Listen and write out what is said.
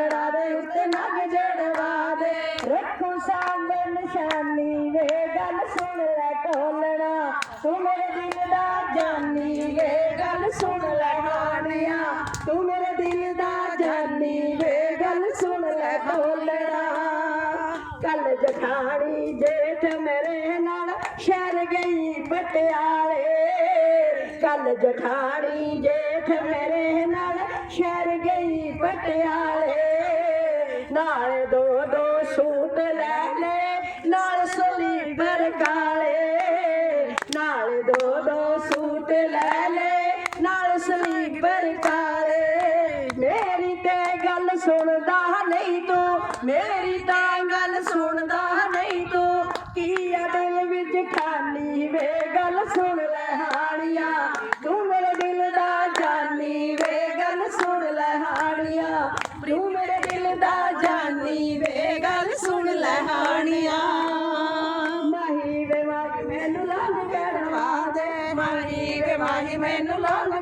ਜੜਾ ਦੇ ਉੱਤੇ ਨਗ ਜੜਵਾ ਦੇ। ਰੱਖੂ ਸਾਂਗ ਨਿਸ਼ਾਨੀ ਵੇ, ਗੱਲ ਸੁਣ ਲੈ ਢੋਲਣਾ। ਤੂੰ ਮੇਰੇ ਦਾ ਜਾਨੀ ਗੱਲ ਸੁਣ ਲੈ ਹਾਣਿਆ। ਤੂੰ ਮੇਰੇ ਦਿਲ ਵੇ, ਗੱਲ ਸੁਣ ਲੈ ਢੋਲਣਾ। ਕੱਲ ਜਠਾਣੀ ਜੇਠ ਮੇਰੇ ਨਾਲ ਸ਼ਹਿਰ ਗਈ ਪਟਿਆਲੇ। ਕੱਲ ਜਠਾਣੀ ਜੇਠ ਮੇਰੇ ਨਾਲ ਸ਼ਹਿਰ ਗਈ ਪਟਿਆਲੇ। ਨਾਲ ਦੋ ਦੋ ਸੂਟ ਲੈ ਲੈ, ਨਾਲ ਸਲੀਪਰ ਕਾਲੇ। ਨਾਲ ਦੋ ਦੋ ਸੂਟ ਲੈ ਲੈ, ਨਾਲ ਸਲੀਪਰ ਕਾਲੇ। ਮੇਰੀ ਤੇ ਗੱਲ ਸੁਣਦਾ ਨਹੀਂ ਤੂੰ, ਮੇਰੀ ਤਾਂ ਗੱਲ ਸੁਣਦਾ ਨਹੀਂ ਤੂੰ। ਕੀ ਆ ਦਿਲ ਵਿੱਚ ਖਾਲੀ ਵੇ, ਗੱਲ ਸੁਣ ਲੈ ਹਾਣੀਆਂ। ਤੂੰ ਮੇਰੇ ਦਿਲ ਦਾ ਜਾਨੀ ਵੇ ਗੱਲ ਸੁਣ ਲੈ ਹਾਣੀਆਂ ਤੂੰ ਮੇਰੇ ਦਿਲ ਦਾ ਜਾਨੀ ਵੇ ਗੱਲ ਸੁਣ ਲੈ ਹਾਣੀਆਂ। ਮਾਹੀ ਵੇ ਮਾਹੀ ਮੈਨੂੰ ਲੰਘ ਕਰਵਾ ਦੇ। ਮਾਹੀ ਵੇ ਮਾਹੀ ਮੈਨੂੰ ਲੰਘ